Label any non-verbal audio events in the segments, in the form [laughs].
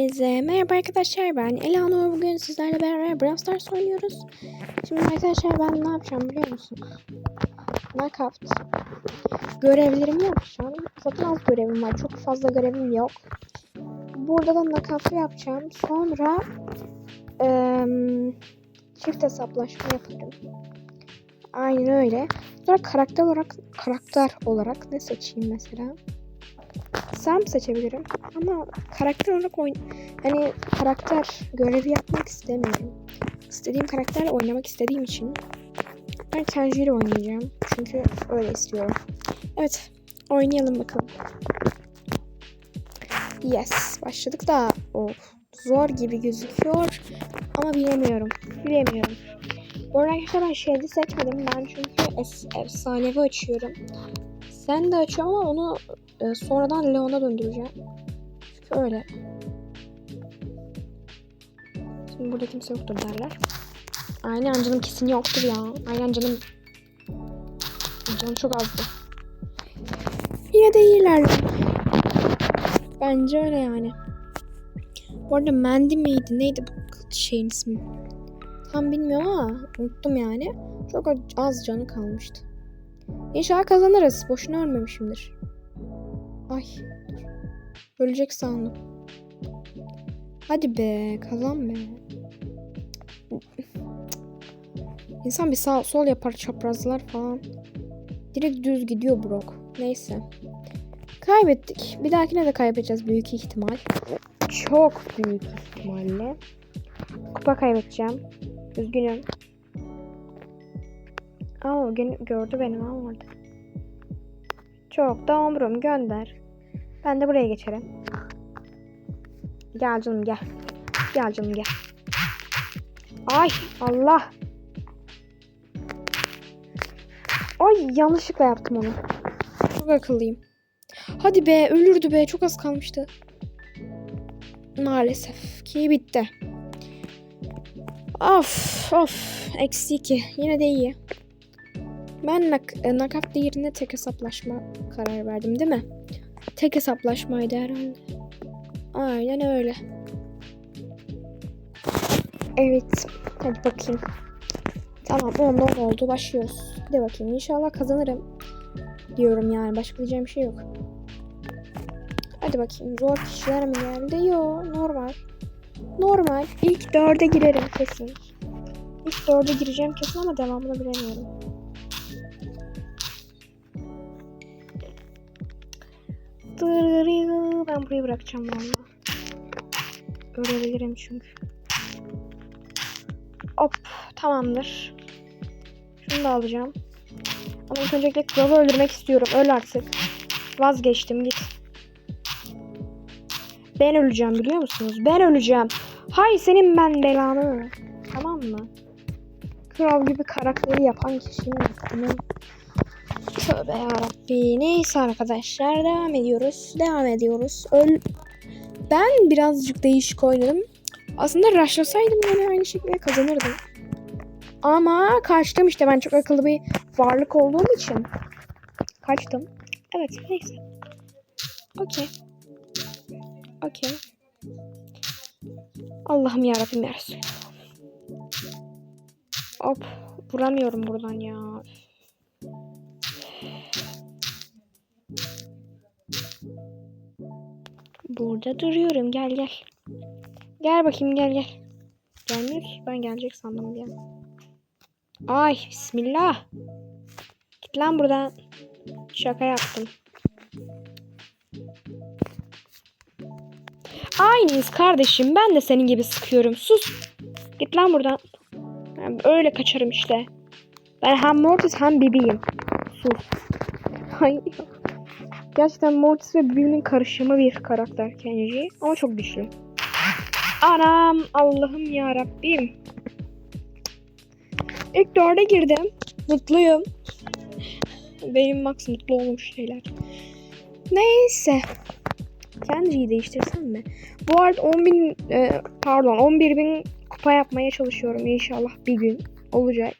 Hepinize merhaba arkadaşlar ben Elanur bugün sizlerle beraber Brawl Stars oynuyoruz. Şimdi arkadaşlar ben ne yapacağım biliyor musunuz? Knockout görevlerimi yapacağım. Zaten az görevim var çok fazla görevim yok. Burada da knockout'u yapacağım. Sonra eee, çift hesaplaşma yaparım. Aynen öyle. Sonra karakter olarak karakter olarak ne seçeyim mesela? Sam seçebilirim ama karakter olarak oyn hani karakter görevi yapmak istemiyorum. İstediğim karakterle oynamak istediğim için ben Kenji oynayacağım. Çünkü öyle istiyorum. Evet, oynayalım bakalım. Yes, başladık da of zor gibi gözüküyor ama bilemiyorum. Bilemiyorum. Bu arada arkadaşlar ben şeyde seçmedim. Ben çünkü es efsanevi açıyorum. Sen de açıyorum ama onu e, sonradan Leon'a döndüreceğim. Çünkü öyle. Şimdi burada kimse yoktur derler. Aynen canım kesin yoktur ya. Aynen canım. Canım çok azdı. Yine de iyiler. Bence öyle yani. Bu arada Mandy miydi? Neydi bu şeyin ismi? Tam bilmiyorum ama unuttum yani. Çok az canı kalmıştı. İnşallah kazanırız. Boşuna ölmemişimdir. Ay. Ölecek sandım. Hadi be. Kazan be. İnsan bir sağ sol yapar çaprazlar falan. Direkt düz gidiyor Brock. Neyse. Kaybettik. Bir dahakine de kaybedeceğiz büyük ihtimal. Çok büyük ihtimalle. Kupa kaybedeceğim. Üzgünüm. Aa gö- gördü benim ama orada. Çok da umurum gönder. Ben de buraya geçerim. Gel canım gel. Gel canım gel. Ay Allah. Ay yanlışlıkla yaptım onu. Çok akıllıyım. Hadi be ölürdü be çok az kalmıştı. Maalesef ki bitti. Of of eksi iki yine de iyi. Ben nak e, nakavt yerine tek hesaplaşma karar verdim değil mi? Tek hesaplaşmaydı herhalde. Aynen öyle. Evet. Hadi bakayım. Tamam 10 10 oldu. Başlıyoruz. Hadi bakayım. İnşallah kazanırım. Diyorum yani. Başka diyeceğim bir şey yok. Hadi bakayım. Zor kişiler mi geldi? Yo. Normal. Normal. İlk dörde girerim kesin. İlk dörde gireceğim kesin ama devamını bilemiyorum. Ben burayı bırakacağım valla. Görebilirim çünkü. Hop tamamdır. Şunu da alacağım. Ama ilk öncelikle kralı öldürmek istiyorum. Öl artık. Vazgeçtim git. Ben öleceğim biliyor musunuz? Ben öleceğim. Hay senin ben belanı. Tamam mı? Kral gibi karakteri yapan kişinin ismini Tövbe yarabbi. Neyse arkadaşlar devam ediyoruz. Devam ediyoruz. Öl... Ben birazcık değişik oynadım. Aslında rushlasaydım yine aynı şekilde kazanırdım. Ama kaçtım işte ben çok akıllı bir varlık olduğum için. Kaçtım. Evet neyse. Okey. Okey. Allah'ım yarabbim ya Hop. Vuramıyorum buradan ya. Burada duruyorum. Gel gel. Gel bakayım gel gel. Gelmiyor ki. Ben gelecek sandım diye. Ay bismillah. Git lan buradan. Şaka yaptım. Aynıyız kardeşim. Ben de senin gibi sıkıyorum. Sus. Git lan buradan. Ben öyle kaçarım işte. Ben hem Mortis hem Bibi'yim. Sus. Hayır. Gerçekten Mortis ve Bibi'nin karışımı bir karakter Kenji. Ama çok güçlü. Anam Allah'ım ya Rabbim. İlk dörde girdim. Mutluyum. Benim max mutlu olmuş şeyler. Neyse. Kenji'yi değiştirsem mi? Bu arada 10 bin e, pardon 11 bin kupa yapmaya çalışıyorum inşallah bir gün olacak.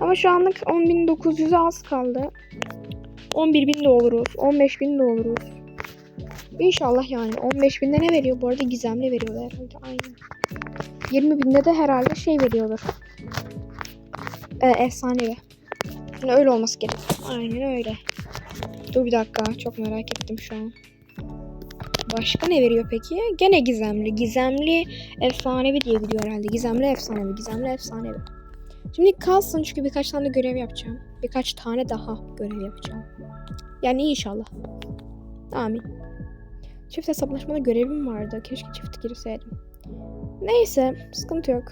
Ama şu anlık 10.900'e az kaldı. 11.000 de oluruz. 15.000 de oluruz. İnşallah yani. 15 binde ne veriyor? Bu arada gizemli veriyorlar herhalde. Aynen. 20 binde de herhalde şey veriyordur. Ee, efsanevi. Yani öyle olması gerek. Aynen öyle. Dur bir dakika. Çok merak ettim şu an. Başka ne veriyor peki? Gene gizemli. Gizemli efsanevi diye gidiyor herhalde. Gizemli efsanevi. Gizemli efsanevi. Şimdi kalsın çünkü birkaç tane görev yapacağım. Birkaç tane daha görev yapacağım. Yani inşallah. Amin. Çift hesaplaşmada görevim vardı. Keşke çift girseydim. Neyse. Sıkıntı yok.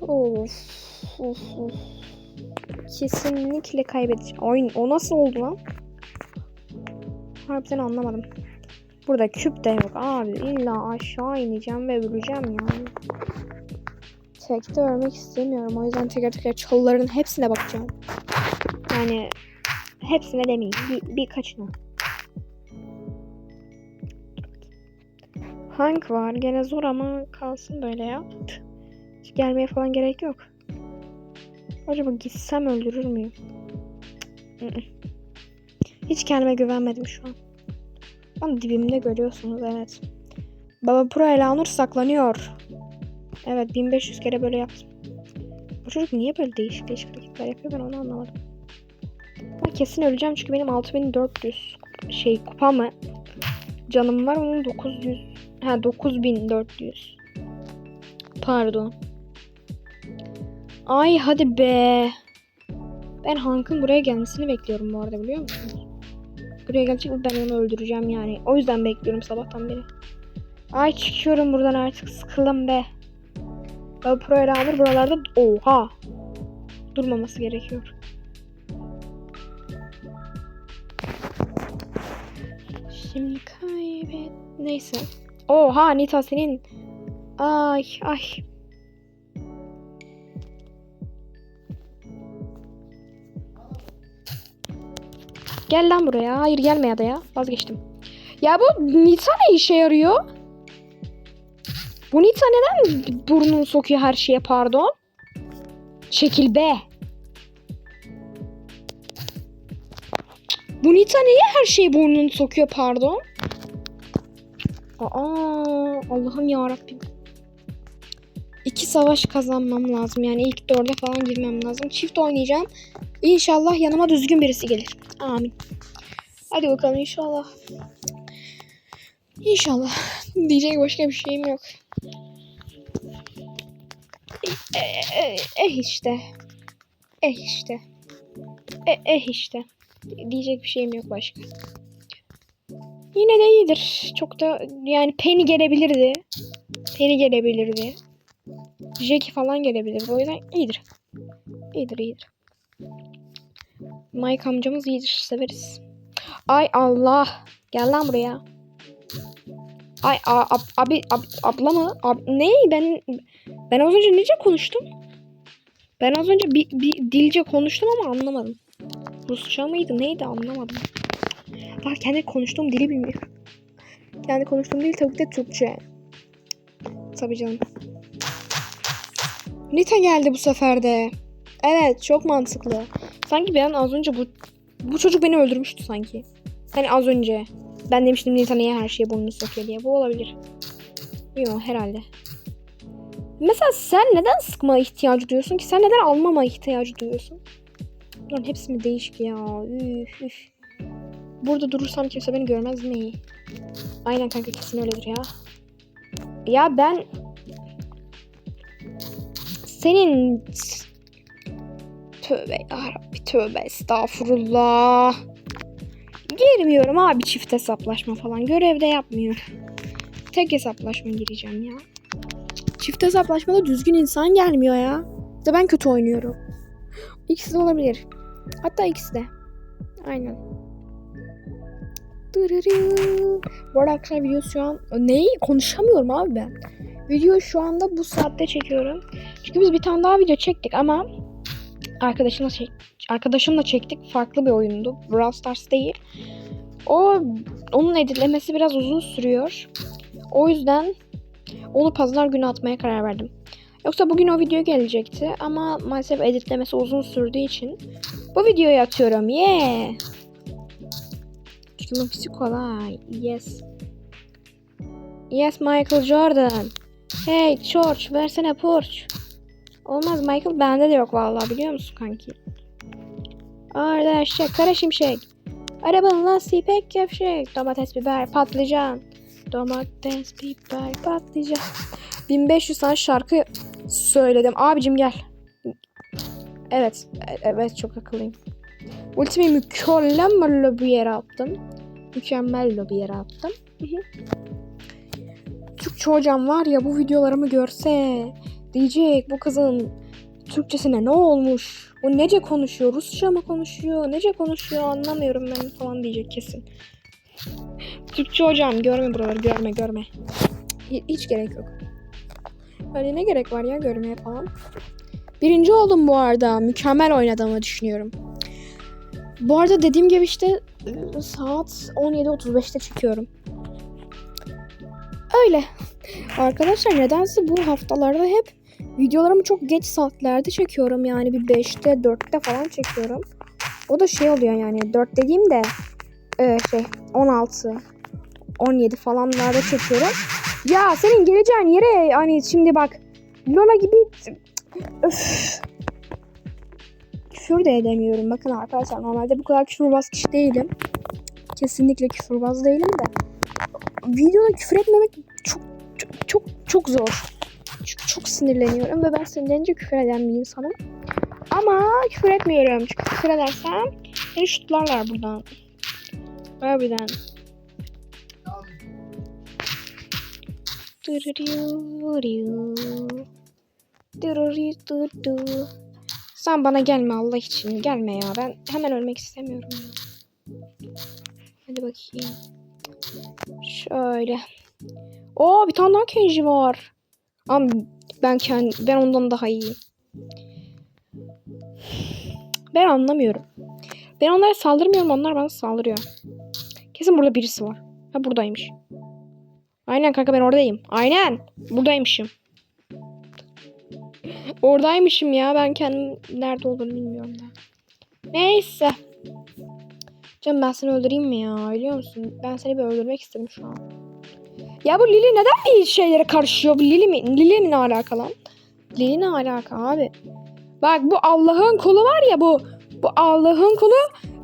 Of. Of of. Kesinlikle kaybedeceğim. Oyun o nasıl oldu lan? Harbiden anlamadım. Burada küp de yok abi. İlla aşağı ineceğim ve öleceğim yani. Tekte ölmek istemiyorum. O yüzden teker teker çalıların hepsine bakacağım. Yani hepsine demeyeyim. Bir, birkaçına. Hank var. Gene zor ama kalsın böyle ya. Hiç gelmeye falan gerek yok. Acaba gitsem öldürür müyüm? Hiç kendime güvenmedim şu an. Ama dibimde görüyorsunuz evet. Baba Pro Elanur saklanıyor. Evet 1500 kere böyle yaptım. Bu çocuk niye böyle değişik değişik hareketler yapıyor ben onu anlamadım. Ben kesin öleceğim çünkü benim 6400 şey kupa mı? Canım var onun 900 ha 9400. Pardon. Ay hadi be. Ben Hank'ın buraya gelmesini bekliyorum bu arada biliyor musunuz? Buraya gelecek ben onu öldüreceğim yani. O yüzden bekliyorum sabahtan beri. Ay çıkıyorum buradan artık sıkıldım be. Ben pro alır buralarda oha. Durmaması gerekiyor. Şimdi kaybet. Neyse. Oha Nita senin. Ay ay. Gel lan buraya. Hayır gelme ya da ya. Vazgeçtim. Ya bu Nita ne işe yarıyor? Bu Nita neden burnunu sokuyor her şeye pardon? Çekil be. Bu Nita niye her şeye burnunu sokuyor pardon? Aa Allah'ım ya Rabbim. İki savaş kazanmam lazım. Yani ilk dörde falan girmem lazım. Çift oynayacağım. İnşallah yanıma düzgün birisi gelir. Amin. Hadi bakalım inşallah. İnşallah. Diyecek başka bir şeyim yok. Eh, eh, eh işte. Eh işte. Eh, eh işte. Diyecek bir şeyim yok başka. Yine de iyidir. Çok da yani Penny gelebilirdi. Penny gelebilirdi. Jackie falan gelebilirdi. O yüzden iyidir. İyidir iyidir. Mike amcamız iyidir. Severiz. Ay Allah. Gel lan buraya. Ay a, ab, abi ab, abla mı? Ab, ne? Ben ben az önce nece konuştum? Ben az önce bir, bir dilce konuştum ama anlamadım. Rusça mıydı? Neydi anlamadım. Daha kendi konuştuğum dili bilmiyorum. Kendi konuştuğum dil tabii de Türkçe. Tabii canım. Nita geldi bu sefer de. Evet çok mantıklı. Sanki ben az önce bu bu çocuk beni öldürmüştü sanki. Hani az önce. Ben demiştim Nita niye her şeye burnunu sokuyor diye. Bu olabilir. Yok herhalde. Mesela sen neden sıkma ihtiyacı duyuyorsun ki? Sen neden almama ihtiyacı duyuyorsun? Lan hepsi mi değişik ya? Üf üf. Burada durursam kimse beni görmez mi? Aynen kanka kesin öyledir ya. Ya ben senin tövbe yarabbi tövbe estağfurullah. Girmiyorum abi çift hesaplaşma falan. Görevde yapmıyor. Tek hesaplaşma gireceğim ya. Çift hesaplaşmada düzgün insan gelmiyor ya. Da ben kötü oynuyorum. İkisi de olabilir. Hatta ikisi de. Aynen. Dırırı. Bu arada arkadaşlar video şu an... Neyi? Konuşamıyorum abi ben. Video şu anda bu saatte çekiyorum. Çünkü biz bir tane daha video çektik ama arkadaşımla çek arkadaşımla çektik. Farklı bir oyundu. Brawl Stars değil. O onun editlemesi biraz uzun sürüyor. O yüzden onu pazar günü atmaya karar verdim. Yoksa bugün o video gelecekti ama maalesef editlemesi uzun sürdüğü için bu videoyu atıyorum. Yeah. pisi kolay. Yes. Yes Michael Jordan. Hey George versene Porsche. Olmaz Michael bende de yok vallahi biliyor musun kanki? Arda eşek kara şimşek. Arabanın lastiği pek gevşek. Domates biber patlıcan. Domates biber patlıcan. 1500 tane şarkı söyledim. Abicim gel. Evet. Evet çok akıllıyım. Ultimi mükemmel bir yere attım. Mükemmel bir yere attım. Türkçe hocam var ya bu videolarımı görse diyecek bu kızın Türkçesine ne olmuş? Bu nece konuşuyor? Rusça mı konuşuyor? Nece konuşuyor? Anlamıyorum ben falan diyecek kesin. Türkçe hocam görme buraları görme görme. Hi- Hiç gerek yok. Öyle ne gerek var ya görmeye falan. Birinci oldum bu arada. Mükemmel oynadığımı düşünüyorum. Bu arada dediğim gibi işte ıı, saat 17.35'te çıkıyorum. Öyle. Arkadaşlar nedense bu haftalarda hep videolarımı çok geç saatlerde çekiyorum. Yani bir 5'te 4'te falan çekiyorum. O da şey oluyor yani 4 dediğim de e, şey 16 17 falanlarda çekiyorum. Ya senin geleceğin yere hani şimdi bak Lola gibi öf. Küfür de edemiyorum. Bakın arkadaşlar normalde bu kadar küfürbaz kişi değilim. Kesinlikle küfürbaz değilim de. Videoda küfür etmemek çok çok çok, çok zor. Çünkü çok sinirleniyorum ve ben sinirlenince küfür eden bir insanım. Ama küfür etmiyorum. Çünkü küfür edersem beni şutlarlar buradan. Harbiden. Sen bana gelme Allah için. Gelme ya. Ben hemen ölmek istemiyorum. Hadi bakayım. Şöyle. Oo bir tane daha Kenji var. Ama ben kend, ben ondan daha iyiyim. Ben anlamıyorum. Ben onlara saldırmıyorum, onlar bana saldırıyor. Kesin burada birisi var. Ha buradaymış. Aynen kanka ben oradayım. Aynen. Buradaymışım. Oradaymışım ya. Ben kendim nerede olduğunu bilmiyorum da. Neyse. Canım ben seni öldüreyim mi ya? Biliyor musun? Ben seni bir öldürmek istedim şu an. Ya bu Lili neden bir şeylere karışıyor? Bu Lili mi? Lili mi ne alaka lan? Lili ne alaka abi? Bak bu Allah'ın kulu var ya bu. Bu Allah'ın kulu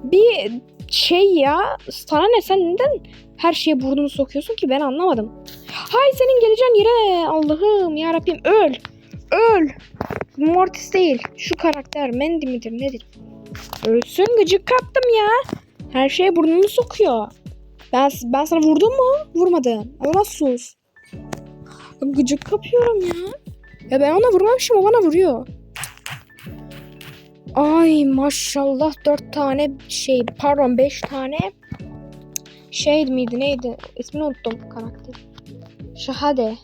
bir şey ya. Sana ne sen neden her şeye burnunu sokuyorsun ki ben anlamadım. Hay senin geleceğin yere Allah'ım ya Rabbim öl. Öl. Mortis değil. Şu karakter Mandy midir nedir? Ölsün gıcık kaptım ya. Her şeye burnunu sokuyor. Ben, ben sana vurdum mu? Vurmadım. Ama sus. Gıcık kapıyorum ya. Ya ben ona vurmamışım o bana vuruyor. Ay maşallah dört tane şey pardon beş tane şey miydi neydi ismini unuttum karakter. Şahade.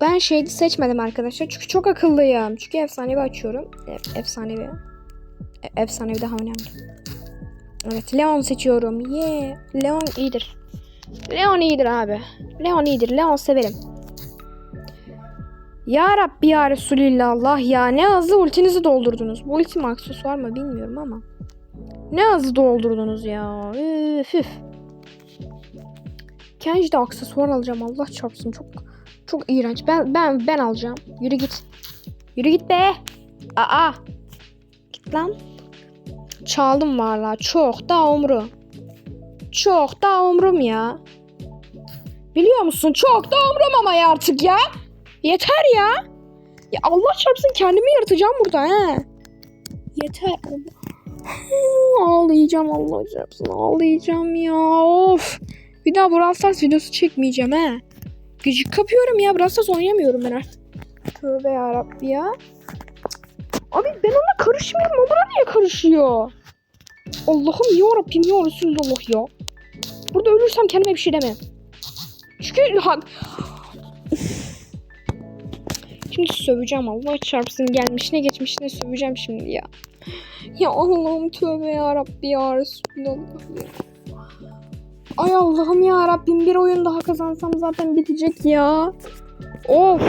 Ben şeydi seçmedim arkadaşlar çünkü çok akıllıyım. Çünkü efsanevi açıyorum. E- efsanevi. E- efsanevi daha önemli. Evet Leon seçiyorum. Yeah. Leon iyidir. Leon iyidir abi. Leon iyidir. Leon severim. Ya Rabbi ya Resulillah ya ne hızlı ultinizi doldurdunuz. Bu ultim aksesuar mı bilmiyorum ama. Ne hızlı doldurdunuz ya. Üf üf. Kenji de aksesuar alacağım Allah çarpsın çok çok iğrenç. Ben ben ben alacağım. Yürü git. Yürü git be. Aa. Git lan. Çaldım valla. Çok da umru. Çok da umrum ya. Biliyor musun? Çok da umrum ama ya artık ya. Yeter ya. Ya Allah çarpsın kendimi yırtacağım burada he. Yeter. [laughs] ağlayacağım Allah çarpsın. Ağlayacağım ya. Of. Bir daha Brawl Stars videosu çekmeyeceğim he. Gıcık kapıyorum ya. Brawl Stars oynamıyorum ben artık. Tövbe yarabbi ya. Abi ben ona karışmıyorum. O bana niye karışıyor? Allah'ım ya Rabbim ya Resulullah ya. Burada ölürsem kendime bir şey demem. Çünkü ha... Şimdi söveceğim Allah çarpsın gelmişine geçmişine söveceğim şimdi ya. Ya Allah'ım tövbe ya Rabbi ya Resulallah. Ay Allah'ım ya Rabbim bir oyun daha kazansam zaten bitecek ya. Of.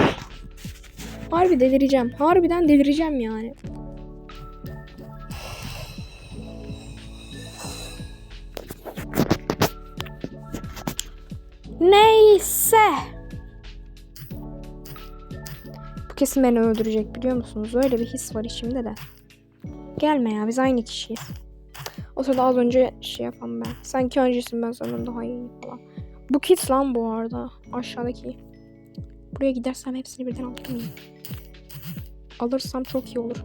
Harbi delireceğim. Harbiden delireceğim yani. Neyse kesin beni öldürecek biliyor musunuz? Öyle bir his var içimde de. Gelme ya biz aynı kişiyiz. O sırada az önce şey yapan ben. Sanki öncesin ben senden daha iyiyim falan. Bu kit lan bu arada. Aşağıdaki. Buraya gidersem hepsini birden alır mıyım? Alırsam çok iyi olur.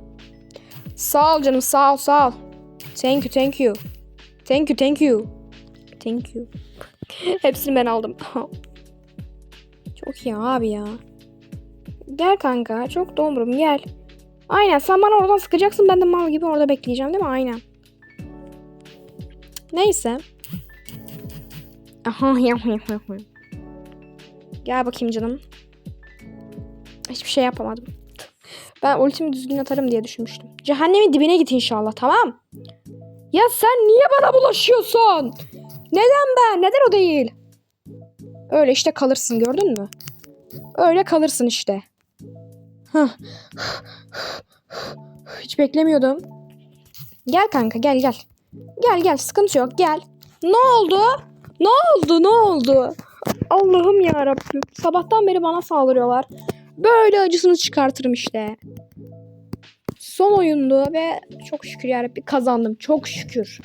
Sağ ol canım sağ ol sağ ol. Thank you thank you. Thank you thank you. Thank you. [laughs] Hepsini ben aldım. [laughs] çok iyi abi ya. Gel kanka çok domurum gel. Aynen sen bana oradan sıkacaksın ben de mal gibi orada bekleyeceğim değil mi? Aynen. Neyse. Aha [laughs] Gel bakayım canım. Hiçbir şey yapamadım. Ben ultimi düzgün atarım diye düşünmüştüm. Cehennemin dibine git inşallah tamam. Ya sen niye bana bulaşıyorsun? Neden ben? Neden o değil? Öyle işte kalırsın gördün mü? Öyle kalırsın işte. Hiç beklemiyordum. Gel kanka gel gel. Gel gel sıkıntı yok gel. Ne oldu? Ne oldu ne oldu? Allah'ım ya Rabbim. Sabahtan beri bana saldırıyorlar. Böyle acısını çıkartırım işte. Son oyundu ve çok şükür ya Rabbi kazandım. Çok şükür.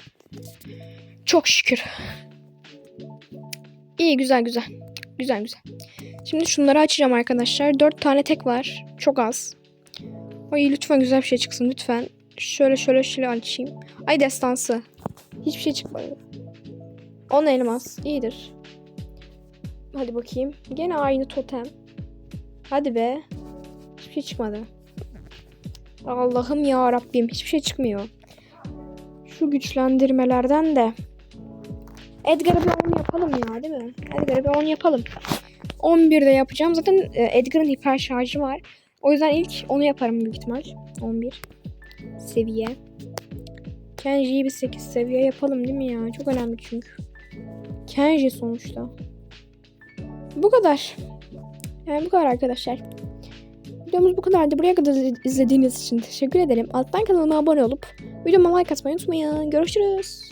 Çok şükür. İyi güzel güzel. Güzel güzel. Şimdi şunları açacağım arkadaşlar. Dört tane tek var. Çok az. Ay lütfen güzel bir şey çıksın lütfen. Şöyle şöyle şöyle açayım. Ay destansı. Hiçbir şey çıkmadı. 10 elmas. İyidir. Hadi bakayım. Gene aynı totem. Hadi be. Hiçbir şey çıkmadı. Allah'ım ya Rabbim hiçbir şey çıkmıyor. Şu güçlendirmelerden de Edgar'a bir 10 yapalım ya değil mi? Edgar'a bir 10 yapalım. 11'de yapacağım. Zaten e, Edgar'ın hiper şarjı var. O yüzden ilk onu yaparım büyük ihtimal. 11 seviye. Kenji'yi bir 8 seviye yapalım değil mi ya? Çok önemli çünkü. Kenji sonuçta. Bu kadar. Yani bu kadar arkadaşlar. Videomuz bu kadardı. Buraya kadar izlediğiniz için teşekkür ederim. Alttan kanalıma abone olup videoma like atmayı unutmayın. Görüşürüz.